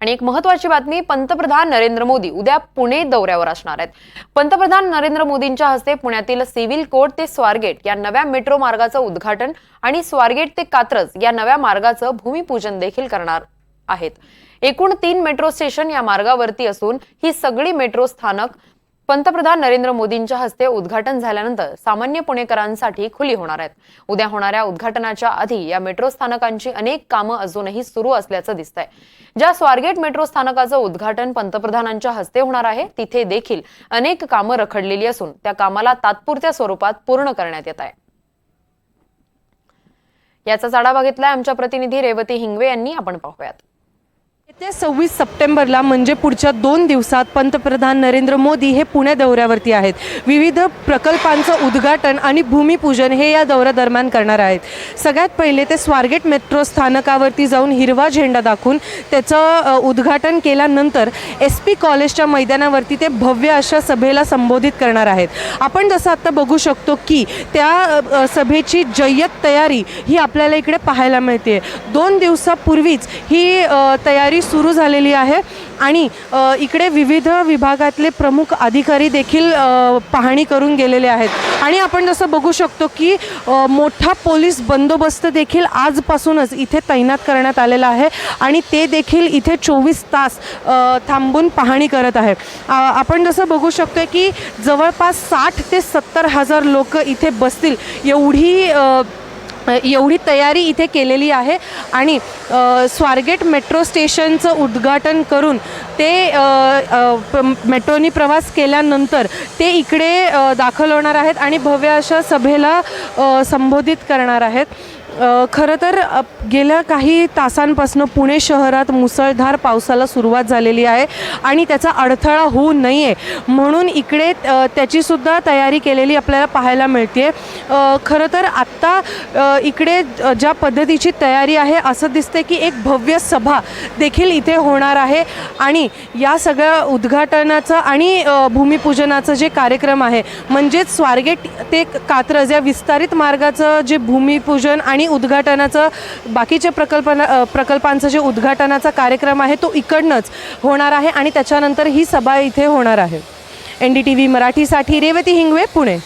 आणि एक महत्वाची बातमी पंतप्रधान नरेंद्र मोदी उद्या पुणे दौऱ्यावर असणार आहेत. पंतप्रधान नरेंद्र मोदींच्या हस्ते पुण्यातील सिव्हिल कोर्ट ते स्वारगेट या नव्या मेट्रो मार्गाचं उद्घाटन आणि स्वारगेट ते कात्रज या नव्या मार्गाचं भूमिपूजन देखील करणार आहेत. एकूण तीन मेट्रो स्टेशन या मार्गावरती असून ही सगळी मेट्रो स्थानक पंतप्रधान नरेंद्र मोदींच्या हस्ते उद्घाटन झाल्यानंतर सामान्य पुणेकरांसाठी खुली होणार आहेत. उद्या होणाऱ्या उद्घाटनाच्या आधी या मेट्रो स्थानकांची अनेक कामं अजूनही सुरू असल्याचं दिसतंय. ज्या स्वारगेट मेट्रो स्थानकाचं उद्घाटन पंतप्रधानांच्या हस्ते होणार आहे तिथे देखील अनेक कामं रखडलेली असून त्या कामाला तात्पुरत्या स्वरूपात पूर्ण करण्यात येत आहे. याचा आढावा घेतलाय आमच्या प्रतिनिधी रेवती हिंगवे यांनी. आपण पाहूयात. येत्या सव्वीस सप्टेंबरला म्हणजे पुढच्या दोन दिवसात पंतप्रधान नरेंद्र मोदी हे पुणे दौऱ्यावरती आहेत. विविध प्रकल्पांचं उद्घाटन आणि भूमिपूजन हे या दौऱ्यादरम्यान करणार आहेत. सगळ्यात पहिले ते स्वारगेट मेट्रो स्थानकावरती जाऊन हिरवा झेंडा दाखवून त्याचं उद्घाटन केल्यानंतर एस पी कॉलेजच्या मैदानावरती ते भव्य अशा सभेला संबोधित करणार आहेत. आपण जसं आत्ता बघू शकतो की त्या सभेची जय्यत तयारी ही आपल्याला इकडे पाहायला मिळते दोन दिवसापूर्वीच ही तयारी तयारी सुरू झालेली आहे आणि इकडे विविध विभागातले प्रमुख अधिकारी देखील पाहणी करून गेलेले आहेत. आणि आपण जसं बघू शकतो की मोठा पोलीस बंदोबस्त देखील आजपासूनच इथे तैनात करण्यात आलेला आहे आणि ते देखील इथे चोवीस तास थांबून पाहणी करत आहे. आपण जसं बघू शकतो की जवळपास साठ ते सत्तर हजार लोक इथे बसतील. एवढी एवढी तयारी इथे केलेली आहे. आणि स्वारगेट मेट्रो स्टेशनचं उद्घाटन करून ते प- मेट्रोनी प्रवास केल्यानंतर ते इकडे दाखल होणार आहेत आणि भव्य अशा सभेला संबोधित करणार आहेत. खरं तर गेल्या काही तासांपासून पुणे शहरात मुसळधार पावसाला सुरुवात झालेली आहे आणि त्याचा अडथळा होऊ नये म्हणून इकडे त्याचीसुद्धा तयारी केलेली आपल्याला पाहायला मिळते. खरं तर आत्ता इकडे ज्या पद्धतीची तयारी आहे असं दिसतं की एक भव्य सभा देखील इथे होणार आहे आणि या सगळ्या उद्घाटनाचं आणि भूमिपूजनाचं जे कार्यक्रम आहे म्हणजेच स्वारगेट ते कात्रज या विस्तारित मार्गाचं जे भूमिपूजन आणि उद्घाटनाचं बाकीचे प्रकल्पना प्रकल्पांचं जे उद्घाटनाचा कार्यक्रम आहे तो इकडनंच होणार आहे आणि त्याच्यानंतर ही सभा इथे होणार आहे. एन डी टी व्ही मराठीसाठी रेवती हिंगवे पुणे.